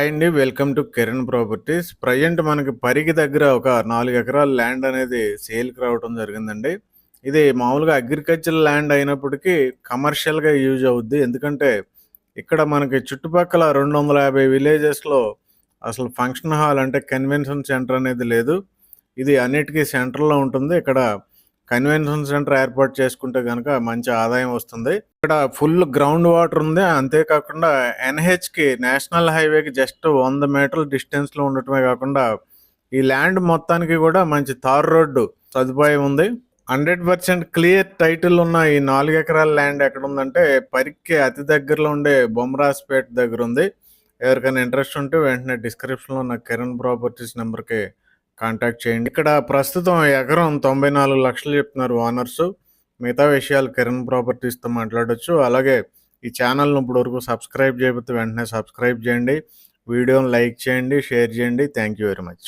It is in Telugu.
హాయ్ అండి welcome to Kiran properties. Present మనకి పరికి దగ్గర ఒక నాలుగు ఎకరాల ల్యాండ్ అనేది సేల్కి రావడం జరిగిందండి. ఇది మామూలుగా అగ్రికల్చర్ ల్యాండ్ అయినప్పటికీ కమర్షియల్గా యూజ్ అవుద్ది. ఎందుకంటే ఇక్కడ మనకి చుట్టుపక్కల రెండు వందల యాభై విలేజెస్లో అసలు ఫంక్షన్ హాల్ అంటే కన్వెన్షన్ సెంటర్ అనేది లేదు. ఇది అన్నిటికీ సెంటర్లో ఉంటుంది. ఇక్కడ కన్వెన్షన్ సెంటర్ ఏర్పాటు చేసుకుంటే కనుక మంచి ఆదాయం వస్తుంది. ఇక్కడ ఫుల్ గ్రౌండ్ వాటర్ ఉంది. అంతేకాకుండా ఎన్హెచ్కి నేషనల్ హైవేకి జస్ట్ వంద మీటర్ల డిస్టెన్స్లో ఉండటమే కాకుండా ఈ ల్యాండ్ మొత్తానికి కూడా మంచి తార్ రోడ్డు సదుపాయం ఉంది. హండ్రెడ్ పర్సెంట్ క్లియర్ టైటిల్ ఉన్న ఈ నాలుగు ఎకరాల ల్యాండ్ ఎక్కడ ఉందంటే పరిక్కి అతి దగ్గరలో ఉండే బొమ్రాస్పేట్ దగ్గర ఉంది. ఎవరికైనా ఇంట్రెస్ట్ ఉంటే వెంటనే డిస్క్రిప్షన్లో ఉన్న కిరణ్ ప్రాపర్టీస్ నెంబర్కి కాంటాక్ట్ చేయండి. ఇక్కడ ప్రస్తుతం ఎకరం తొంభై నాలుగు లక్షలు చెప్తున్నారు ఓనర్స్. మిగతా విషయాలు కిరణ్ ప్రాపర్టీస్తో మాట్లాడొచ్చు. అలాగే ఈ ఛానల్ను ఇప్పుడు వరకు సబ్స్క్రైబ్ చేయకపోతే వెంటనే సబ్స్క్రైబ్ చేయండి. వీడియోని లైక్ చేయండి షేర్ చేయండి. Thank you very much.